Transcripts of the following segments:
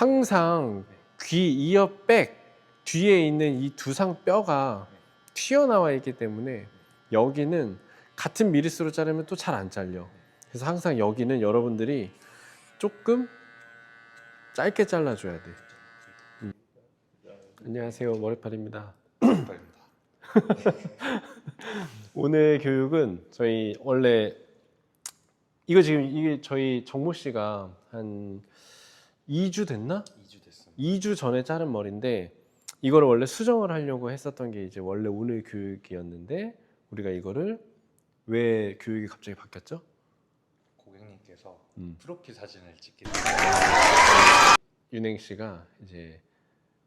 항상 귀, 이어, 백 뒤에 있는 이 두상 뼈가 튀어나와 있기 때문에 여기는 같은 미리수로 자르면 또 잘 안 잘려. 그래서 항상 여기는 여러분들이 조금 짧게 잘라줘야 돼. 음. 안녕하세요, 머리팔입니다. 오늘 교육은 저희 원래 이거 지금 이게 저희 정모 씨가 한 2주 됐나? 2주 됐습니다. 2주 전에 자른 머리인데 이거를 원래 수정을 하려고 했었던 게 이제 원래 오늘 교육이었는데 우리가 이거를 왜 교육이 갑자기 바뀌었죠? 고객님께서 음. 프로필 사진을 찍기 윤행 씨가 이제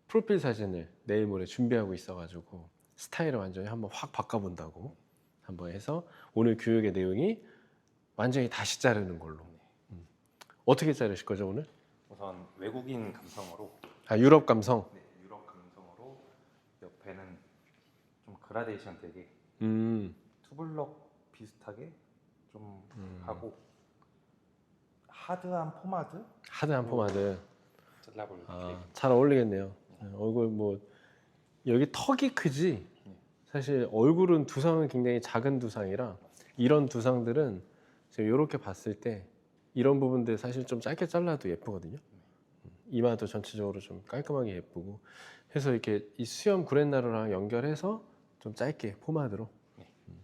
프로필 사진을 내일 모레 준비하고 있어가지고 스타일을 완전히 한번 확 바꿔본다고 한번 해서 오늘 교육의 내용이 완전히 다시 자르는 걸로 음. 어떻게 자르실 거죠 오늘? 우선 외국인 감성으로 아 유럽 감성? 네, 유럽 감성으로 옆에는 좀 그라데이션 되게 음, 투블럭 비슷하게 좀 음. 하고 하드한 포마드? 하드한 포마드. 잘라볼 아. 잘 어울리겠네요. 네, 얼굴 뭐 여기 턱이 크지? 네. 사실 얼굴은 두상은 굉장히 작은 두상이라 이런 두상들은 제가 이렇게 봤을 때 이런 부분들 사실 좀 짧게 잘라도 예쁘거든요. 음, 이마도 전체적으로 좀 깔끔하게 예쁘고 해서 이렇게 이 수염 구렛나루랑 연결해서 좀 짧게 포마드로 네. 음,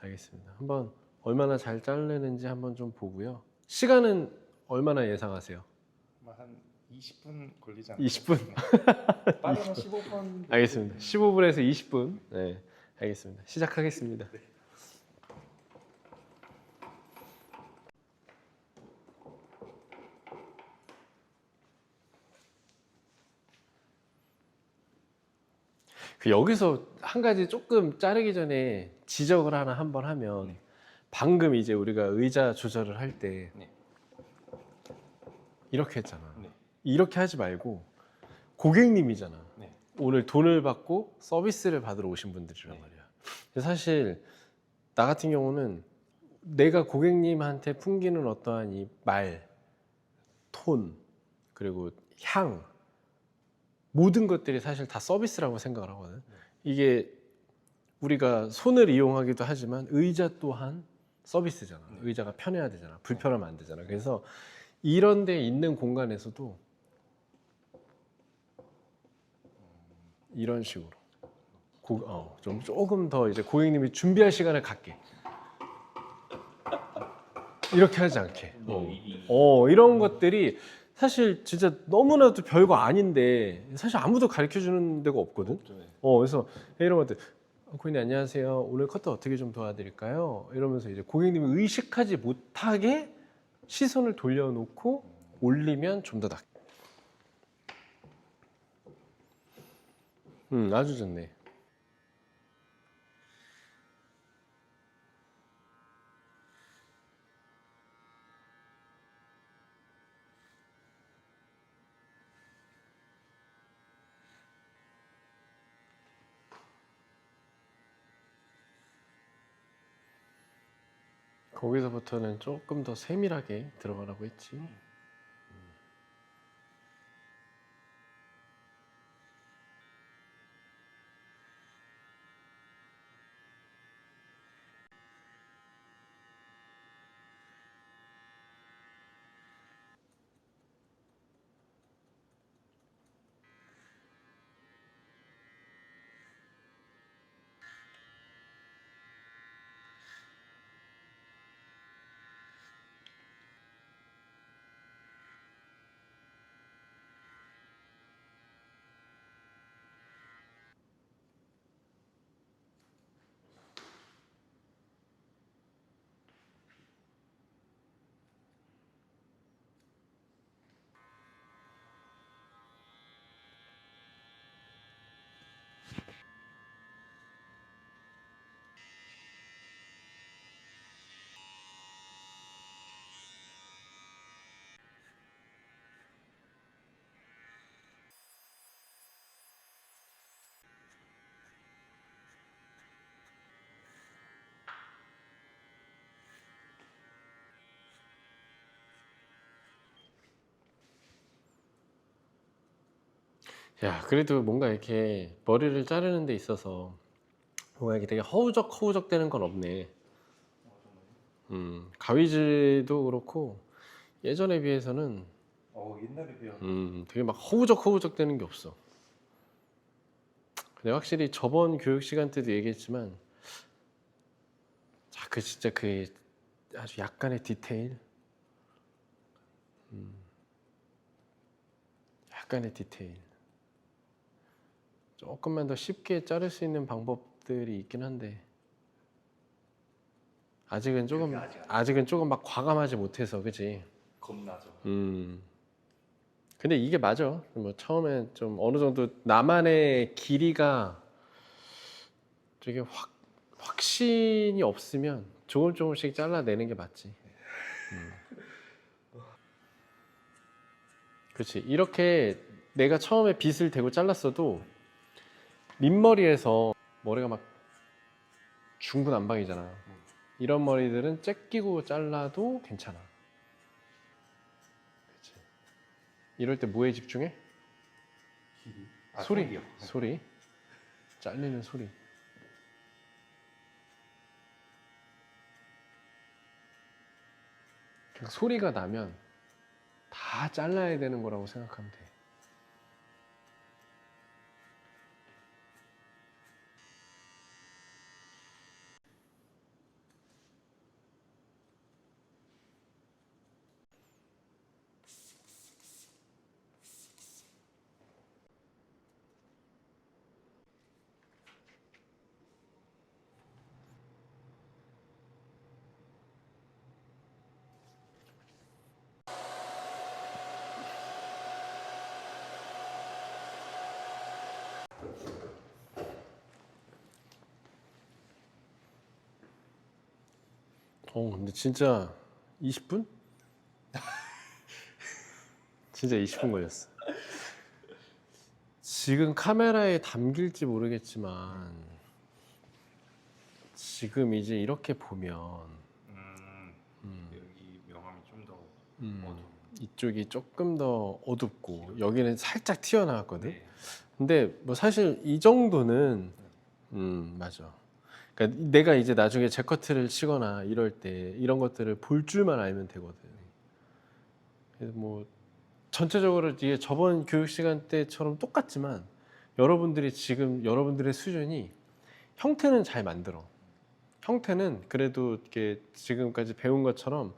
알겠습니다 한번 얼마나 잘 자르는지 한번 좀 보고요 시간은 얼마나 예상하세요? 아마 한 20분 걸리지 않을까 20분? 네. 빠르면 15분 알겠습니다. 15분에서 20분. 네, 알겠습니다. 시작하겠습니다. 그 여기서 한 가지 조금 자르기 전에 지적을 하나 한번 하면 네. 방금 이제 우리가 의자 조절을 할 때 네. 이렇게 했잖아. 네. 이렇게 하지 말고 고객님이잖아. 네. 오늘 돈을 받고 서비스를 받으러 오신 분들이란 네. 말이야. 사실 나 같은 경우는 내가 고객님한테 풍기는 어떠한 이 말, 톤, 그리고 향 모든 것들이 사실 다 서비스라고 생각을 하거든. 네. 이게 우리가 손을 이용하기도 하지만 의자 또한 서비스잖아. 네. 의자가 편해야 되잖아. 불편하면 안 되잖아. 그래서 이런 데 있는 공간에서도 이런 식으로 고, 어, 좀 조금 더 이제 고객님이 준비할 시간을 갖게 이렇게 하지 않게 어, 어, 이런 것들이 사실 진짜 너무나도 별거 아닌데 사실 아무도 가르쳐 주는 데가 없거든 네. 어, 그래서 이런 것들 어, 고객님 안녕하세요 오늘 커터 어떻게 좀 도와드릴까요 이러면서 이제 고객님이 의식하지 못하게 시선을 돌려놓고 올리면 좀 더 낫. 음, 아주 좋네. 거기서부터는 조금 더 세밀하게 들어가라고 했지. 야, 그래도 뭔가 이렇게 머리를 자르는 데 있어서 뭔가 이렇게 되게 허우적 허우적 되는 건 없네. 음, 가위질도 그렇고 예전에 비해서는 어 옛날에 비하. 음, 되게 막 허우적 허우적 되는 게 없어. 근데 확실히 저번 교육 시간 때도 얘기했지만, 자, 그 진짜 그 아주 약간의 디테일, 음, 약간의 디테일. 조금만 더 쉽게 자를 수 있는 방법들이 있긴 한데, 아직은 조금 아직. 아직은 조금 막 과감하지 못해서, 그지? 겁나죠. 음. 근데 이게 맞아. 뭐 처음에 좀 어느 정도 나만의 길이가 되게 확 확신이 없으면 조금 조금씩 잘라내는 게 맞지. 음. 그렇지. 이렇게 내가 처음에 빗을 대고 잘랐어도 밑머리에서 머리가 막 중구난방이잖아. 이런 머리들은 잭 끼고 잘라도 괜찮아. 그치. 이럴 때 뭐에 집중해? 아, 소리. 소리요. 소리. 잘리는 소리. 그 소리가 나면 다 잘라야 되는 거라고 생각하면 돼. 어, 근데 진짜 20분? 진짜 20분 걸렸어. 지금 카메라에 담길지 모르겠지만 지금 이제 이렇게 보면 음, 음, 여기 명암이 좀 더 음. 이쪽이 조금 더 어둡고 여기는 살짝 튀어나왔거든. 네. 근데 뭐 사실 이 정도는 음 맞아. 그러니까 내가 이제 나중에 제커트를 치거나 이럴 때 이런 것들을 볼 줄만 알면 되거든. 그래서 뭐 전체적으로 이게 저번 교육 시간 때처럼 똑같지만 여러분들이 지금 여러분들의 수준이 형태는 잘 만들어. 형태는 그래도 이렇게 지금까지 배운 것처럼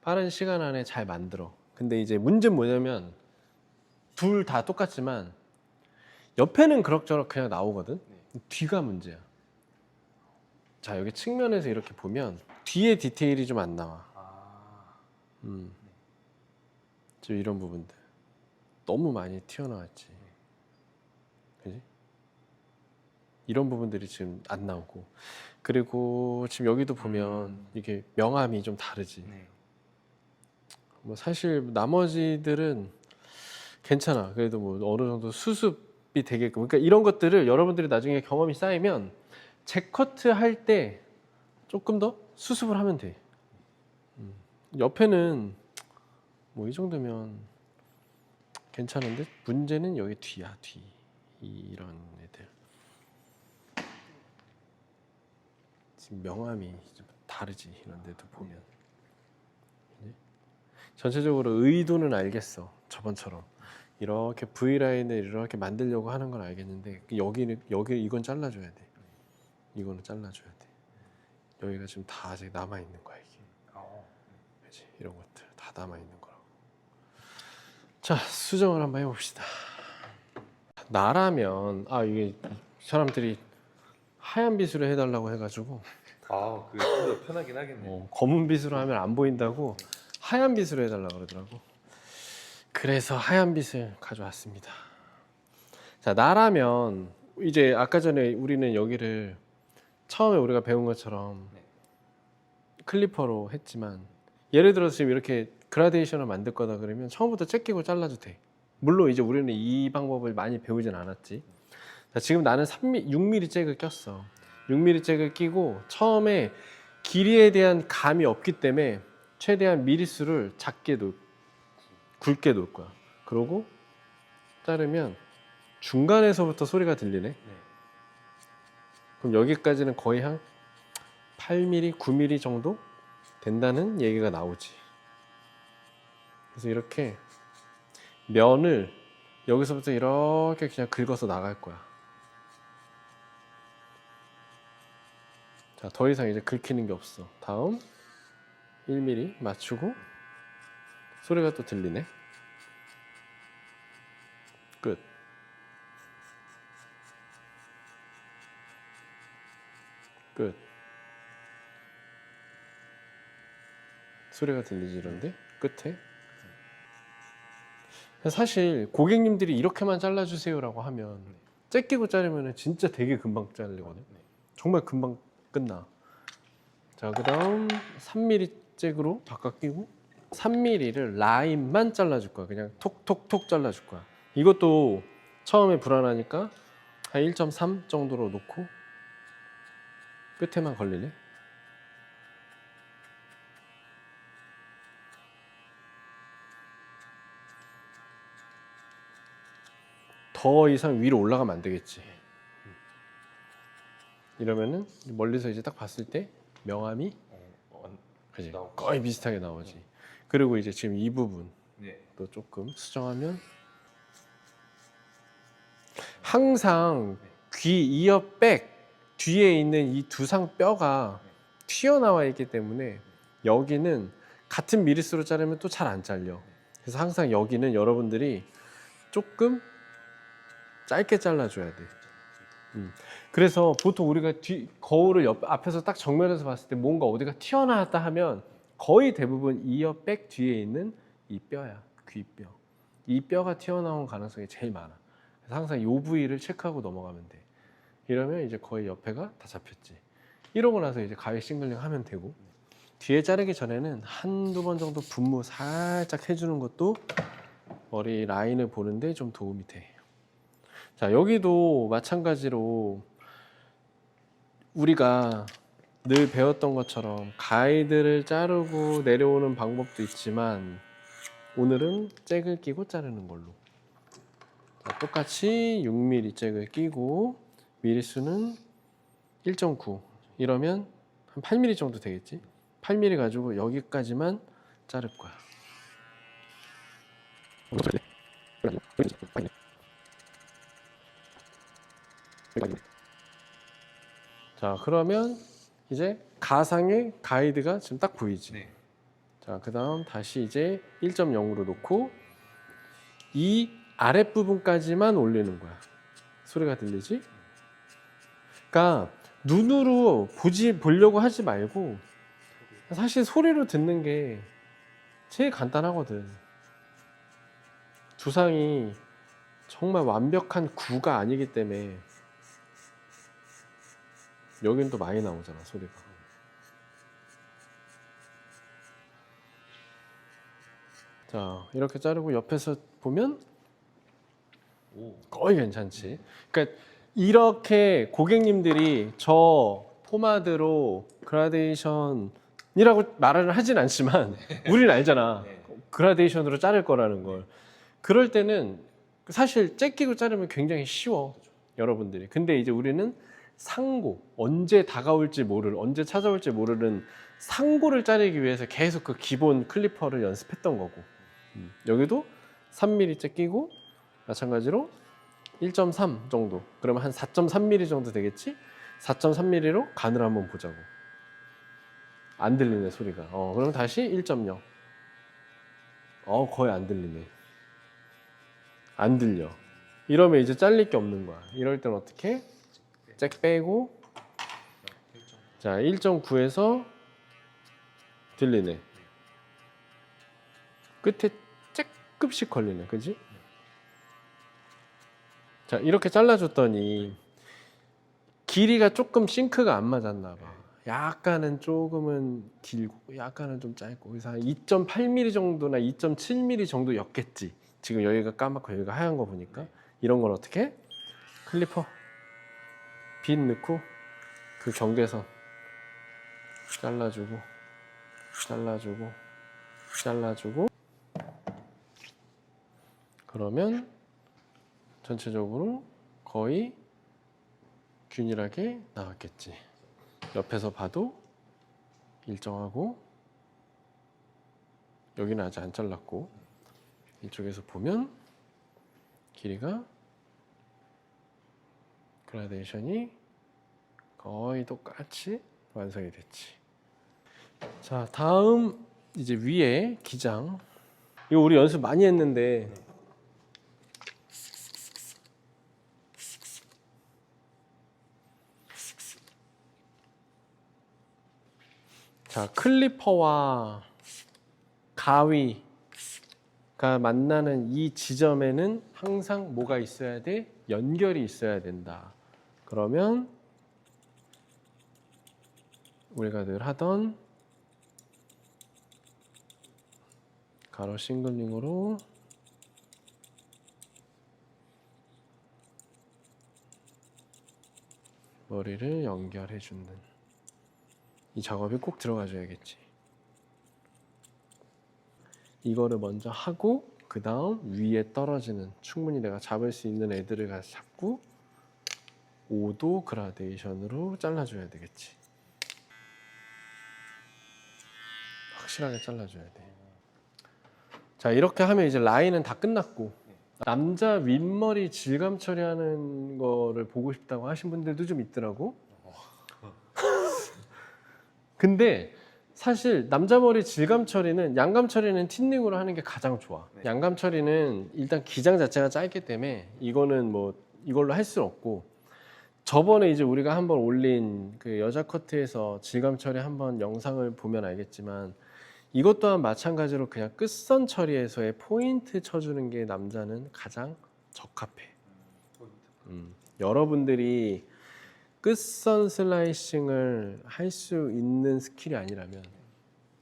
빠른 시간 안에 잘 만들어. 근데 이제 문제는 뭐냐면 둘 다 똑같지만 옆에는 그럭저럭 그냥 나오거든. 뒤가 문제야. 자 여기 측면에서 이렇게 보면 뒤에 디테일이 좀 안 나와. 아, 음. 좀 이런 부분들 너무 많이 튀어나왔지. 그지? 이런 부분들이 지금 안 나오고 그리고 지금 여기도 보면 이게 명암이 좀 다르지. 네. 뭐 사실 나머지들은 괜찮아. 그래도 뭐 어느 정도 수습이 되게끔. 그러니까 이런 것들을 여러분들이 나중에 경험이 쌓이면 재커트 할 때 조금 더 수습을 하면 돼. 음. 옆에는 뭐 이 정도면 괜찮은데 문제는 여기 뒤야 뒤 이런 애들. 지금 명암이 좀 다르지 이런 데도 보면. 그지? 전체적으로 의도는 알겠어 저번처럼 이렇게 V 라인을 이렇게 만들려고 하는 건 알겠는데 여기는 여기 이건 잘라줘야 돼 이거는 잘라줘야 돼. 여기가 지금 다 아직 남아 있는 거야 이게. 어, 그지 이런 것들 다 남아 있는 거라고. 자 수정을 한번 해봅시다. 나라면 아 이게 사람들이 하얀 빗으로 해달라고 해가지고. 아, 그게 좀 더 편하긴 하겠네. 어, 검은 빗으로 하면 안 보인다고 하얀 빗으로 해달라 그러더라고. 그래서 하얀 빗을 가져왔습니다. 자, 나라면 이제 아까 전에 우리는 여기를 처음에 우리가 배운 것처럼 네. 클리퍼로 했지만 예를 들어서 지금 이렇게 그라데이션을 만들 거다 그러면 처음부터 째끼고 잘라도 돼. 물론 이제 우리는 이 방법을 많이 배우진 않았지. 자, 지금 나는 3mm, 6mm 잭을 꼈어. 6mm 잭을 끼고 처음에 길이에 대한 감이 없기 때문에 최대한 미리수를 작게 놓, 굵게 놓을 거야. 그러고 자르면 중간에서부터 소리가 들리네. 네. 그럼 여기까지는 거의 한 8mm, 9mm 정도 된다는 얘기가 나오지. 그래서 이렇게 면을 여기서부터 이렇게 그냥 긁어서 나갈 거야. 자, 더 이상 이제 긁히는 게 없어. 다음 1mm 맞추고 소리가 또 들리네. 끝. 끝. 소리가 들리지 이런데 끝에 사실 고객님들이 이렇게만 잘라주세요라고 하면 째끼고 자르면 진짜 되게 금방 잘리거든. 네. 정말 금방 끝나. 자, 그다음 3mm 잭으로 바꿔 끼고 3mm를 라인만 잘라줄 거야. 그냥 톡톡톡 잘라줄 거야. 이것도 처음에 불안하니까 한 1.3 정도로 놓고 끝에만 걸리네. 더 이상 위로 올라가면 안 되겠지. 이러면은 멀리서 이제 딱 봤을 때 명암이 그지. 거의 비슷하게 나오지. 그리고 이제 지금 이 부분 네. 또 조금 수정하면 항상 귀, 이어, 백 뒤에 있는 이 두상 뼈가 튀어나와 있기 때문에 여기는 같은 미리수로 자르면 또 잘 안 잘려. 그래서 항상 여기는 여러분들이 조금 짧게 잘라줘야 돼. 음. 그래서 보통 우리가 뒤 거울을 옆 앞에서 딱 정면에서 봤을 때 뭔가 어디가 튀어나왔다 하면 거의 대부분 이어 백 뒤에 있는 이 뼈야 귀뼈. 이 뼈가 튀어나온 가능성이 제일 많아. 그래서 항상 요 부위를 체크하고 넘어가면 돼. 이러면 이제 거의 옆에가 다 잡혔지. 이러고 나서 이제 가위 싱글링 하면 되고 뒤에 자르기 전에는 한두 번 정도 분무 살짝 해주는 것도 머리 라인을 보는데 좀 도움이 돼. 자, 여기도 마찬가지로 우리가 늘 배웠던 것처럼 가이드를 자르고 내려오는 방법도 있지만 오늘은 잭을 끼고 자르는 걸로. 자, 똑같이 6mm 잭을 끼고 미리수는 1.9 이러면 한 8mm 정도 되겠지? 8mm 가지고 여기까지만 자를 거야. 자, 그러면 이제 가상의 가이드가 지금 딱 보이지. 네. 자, 그 다음 다시 이제 1.0으로 놓고 이 아랫부분까지만 올리는 거야. 소리가 들리지? 그러니까 눈으로 보지 보려고 하지 말고 사실 소리로 듣는 게 제일 간단하거든. 두상이 정말 완벽한 구가 아니기 때문에 여긴 또 많이 나오잖아 소리가. 자 이렇게 자르고 옆에서 보면 오. 거의 괜찮지. 그러니까 이렇게 고객님들이 저 포마드로 그라데이션이라고 말을 하진 않지만 우리는 알잖아. 네. 그라데이션으로 자를 거라는 걸. 그럴 때는 사실 째끼고 자르면 굉장히 쉬워. 여러분들이. 근데 이제 우리는 상고 언제 다가올지 모를 언제 찾아올지 모르는 상고를 자르기 위해서 계속 그 기본 클리퍼를 연습했던 거고 음, 여기도 3mm째 끼고 마찬가지로 1.3 정도. 그러면 한 4.3mm 정도 되겠지? 4.3mm로 간을 한번 보자고. 안 들리네 소리가. 어 그럼 다시 1.0 어 거의 안 들리네. 안 들려. 이러면 이제 잘릴 게 없는 거야. 이럴 땐 어떻게? 잭 빼고. 자 1.9에서 들리네. 끝에 쬐끔씩 걸리네. 그지? 자 이렇게 잘라줬더니 길이가 조금 싱크가 안 맞았나 봐. 약간은 조금은 길고 약간은 좀 짧고 그래서 한 2.8mm 정도나 2.7mm 정도 였겠지. 지금 여기가 까맣고 여기가 하얀 거 보니까. 이런 건 어떻게? 클리퍼. 빗 넣고 그 경계선 잘라주고 잘라주고 잘라주고. 그러면 자 전체적으로 거의 균일하게 나왔겠지. 옆에서 봐도 일정하고 여기는 아직 안 잘랐고 이쪽에서 보면 길이가 그라데이션이 거의 똑같이 완성이 됐지. 자, 다음 이제 위에 기장. 이거 우리 연습 많이 했는데 자, 클리퍼와 가위가 만나는 이 지점에는 항상 뭐가 있어야 돼? 연결이 있어야 된다. 그러면 우리가 늘 하던 가로 싱글링으로 머리를 연결해 주는 이 작업이 꼭 들어가줘야겠지. 이거를 먼저 하고 그 다음 위에 떨어지는 충분히 내가 잡을 수 있는 애들을 가서 잡고 5도 그라데이션으로 잘라줘야 되겠지. 확실하게 잘라줘야 돼. 자 이렇게 하면 이제 라인은 다 끝났고 남자 윗머리 질감 처리하는 거를 보고 싶다고 하신 분들도 좀 있더라고. 근데 사실 남자 머리 질감 처리는 양감 처리는 틴닝으로 하는 게 가장 좋아. 네. 양감 처리는 일단 기장 자체가 짧기 때문에 이거는 뭐 이걸로 할 수 없고 저번에 이제 우리가 한번 올린 그 여자 커트에서 질감 처리 한번 영상을 보면 알겠지만 이것 또한 마찬가지로 그냥 끝선 처리에서의 포인트 쳐주는 게 남자는 가장 적합해. 음, 여러분들이 끝선 슬라이싱을 할 수 있는 스킬이 아니라면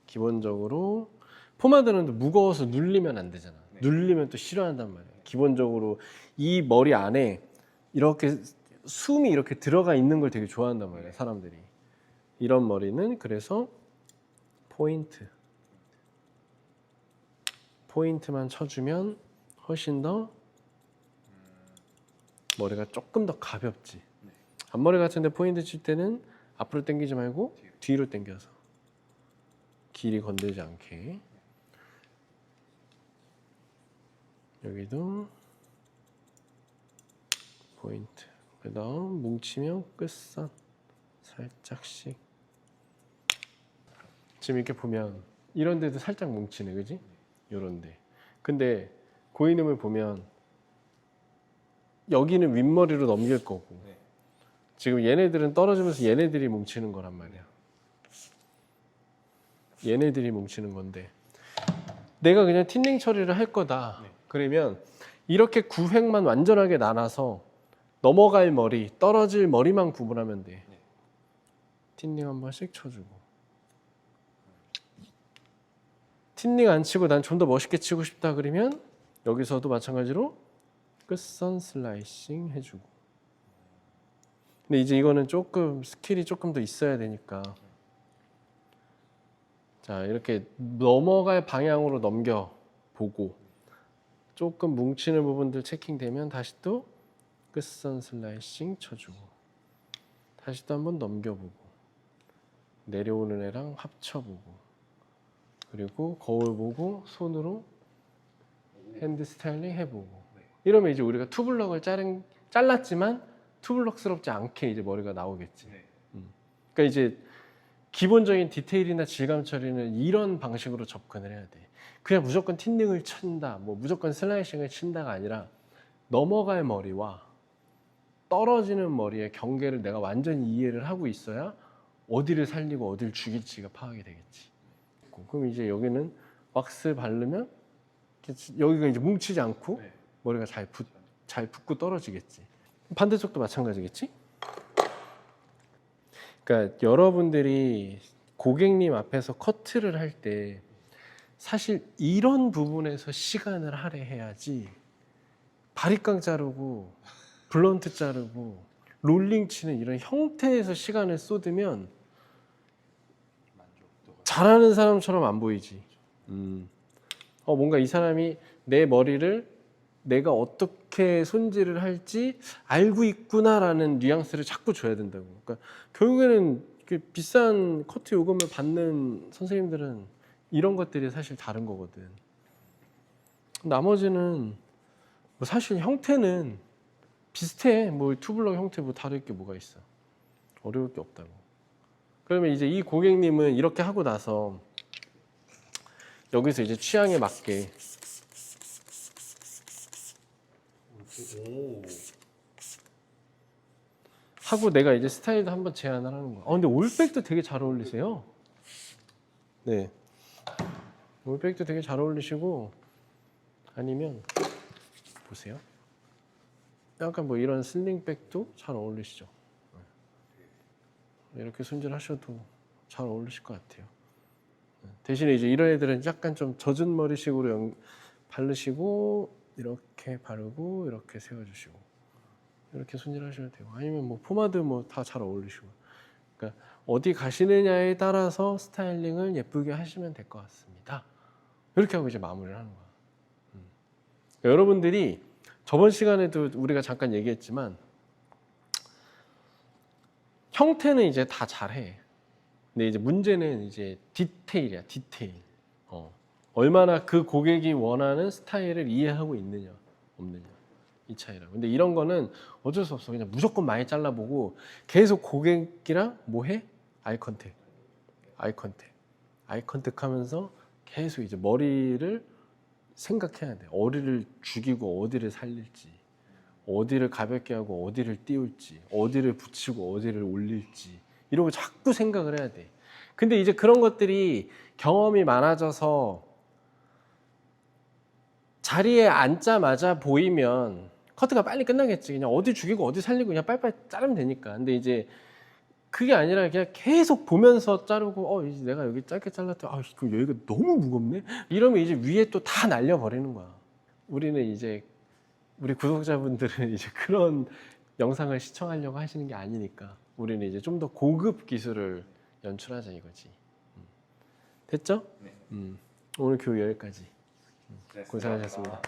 기본적으로 포마드는 또 무거워서 눌리면 안 되잖아. 네. 눌리면 또 싫어한단 말이야. 기본적으로 이 머리 안에 이렇게 숨이 이렇게 들어가 있는 걸 되게 좋아한단 말이야. 사람들이. 이런 머리는 그래서 포인트. 포인트만 쳐주면 훨씬 더 머리가 조금 더 가볍지. 네. 앞머리 같은데 포인트 칠 때는 앞으로 당기지 말고 뒤로 당겨서 길이 건들지 않게. 여기도 포인트. 그 다음 뭉치면 끝선 살짝씩. 지금 이렇게 보면 이런 데도 살짝 뭉치네, 그지? 요런 데. 근데 고이름을 보면 여기는 윗머리로 넘길 거고 네. 지금 얘네들은 떨어지면서 얘네들이 뭉치는 거란 말이야. 얘네들이 뭉치는 건데 내가 그냥 틴닝 처리를 할 거다. 네. 그러면 이렇게 구획만 완전하게 나눠서 넘어갈 머리, 떨어질 머리만 구분하면 돼. 네. 틴닝 한 번씩 쳐주고. 틴닝 안 치고 난 좀 더 멋있게 치고 싶다 그러면 여기서도 마찬가지로 끝선 슬라이싱 해주고. 근데 이제 이거는 조금 스킬이 조금 더 있어야 되니까. 자 이렇게 넘어갈 방향으로 넘겨 보고 조금 뭉치는 부분들 체킹되면 다시 또 끝선 슬라이싱 쳐주고 다시 또 한번 넘겨보고 내려오는 애랑 합쳐보고 그리고 거울 보고 손으로 핸드 스타일링 해보고 이러면 이제 우리가 투블럭을 자른, 잘랐지만 투블럭스럽지 않게 이제 머리가 나오겠지. 네. 그러니까 이제 기본적인 디테일이나 질감 처리는 이런 방식으로 접근을 해야 돼. 그냥 무조건 틴닝을 친다, 뭐 무조건 슬라이싱을 친다가 아니라 넘어갈 머리와 떨어지는 머리의 경계를 내가 완전히 이해를 하고 있어야 어디를 살리고 어디를 죽일지가 파악이 되겠지. 그럼 이제 여기는 왁스 바르면 여기가 이제 뭉치지 않고 네. 머리가 잘, 붙, 잘 붙고 떨어지겠지. 반대쪽도 마찬가지겠지? 그러니까 여러분들이 고객님 앞에서 커트를 할 때 사실 이런 부분에서 시간을 할애해야지 바리깡 자르고 블런트 자르고 롤링 치는 이런 형태에서 시간을 쏟으면 잘하는 사람처럼 안 보이지. 음. 어 뭔가 이 사람이 내 머리를 내가 어떻게 손질을 할지 알고 있구나라는 뉘앙스를 자꾸 줘야 된다고. 그러니까 결국에는 그 비싼 커트 요금을 받는 선생님들은 이런 것들이 사실 다른 거거든. 나머지는 뭐 사실 형태는 비슷해. 뭐 투블럭 형태 뭐 다를 게 뭐가 있어. 어려울 게 없다고. 그러면 이제 이 고객님은 이렇게 하고 나서 여기서 이제 취향에 맞게 오. 하고 내가 이제 스타일도 한번 제안을 하는 거야. 아 근데 올백도 되게 잘 어울리세요. 네. 올백도 되게 잘 어울리시고 아니면 보세요. 약간 뭐 이런 슬링백도 잘 어울리시죠. 네. 이렇게 손질하셔도 잘 어울리실 것 같아요. 네. 대신에 이제 이런 애들은 약간 좀 젖은 머리식으로 연- 바르시고 이렇게 바르고 이렇게 세워주시고 이렇게 손질하셔도 되고 아니면 뭐 포마드 뭐 다 잘 어울리시고 그러니까 어디 가시느냐에 따라서 스타일링을 예쁘게 하시면 될 것 같습니다. 이렇게 하고 이제 마무리를 하는 거야. 음. 그러니까 여러분들이 저번 시간에도 우리가 잠깐 얘기했지만 형태는 이제 다 잘해. 근데 이제 문제는 이제 디테일이야, 디테일. 어. 얼마나 그 고객이 원하는 스타일을 이해하고 있느냐, 없느냐. 이 차이라고. 근데 이런 거는 어쩔 수 없어. 그냥 무조건 많이 잘라보고 계속 고객이랑 뭐 해? 아이 컨택. 아이 컨택. 아이 컨택 하면서 계속 이제 머리를 생각해야 돼. 어디를 죽이고 어디를 살릴지. 어디를 가볍게 하고 어디를 띄울지. 어디를 붙이고 어디를 올릴지. 거 자꾸 생각을 해야 돼. 근데 이제 그런 것들이 경험이 많아져서 자리에 앉자마자 보이면 커트가 빨리 끝나겠지. 그냥 어디 죽이고 어디 살리고 그냥 빨리빨리 자르면 되니까. 근데 이제 그게 아니라 그냥 계속 보면서 자르고 어 이제 내가 여기 짧게 잘랐다. 아 그럼 여기가 너무 무겁네. 이러면 이제 위에 또 다 날려 버리는 거야. 우리는 이제 우리 구독자분들은 이제 그런 영상을 시청하려고 하시는 게 아니니까 우리는 이제 좀 더 고급 기술을 연출하자 이거지. 음. 됐죠? 네. 음. 오늘 교육 여기까지. 네, 고생하셨습니다.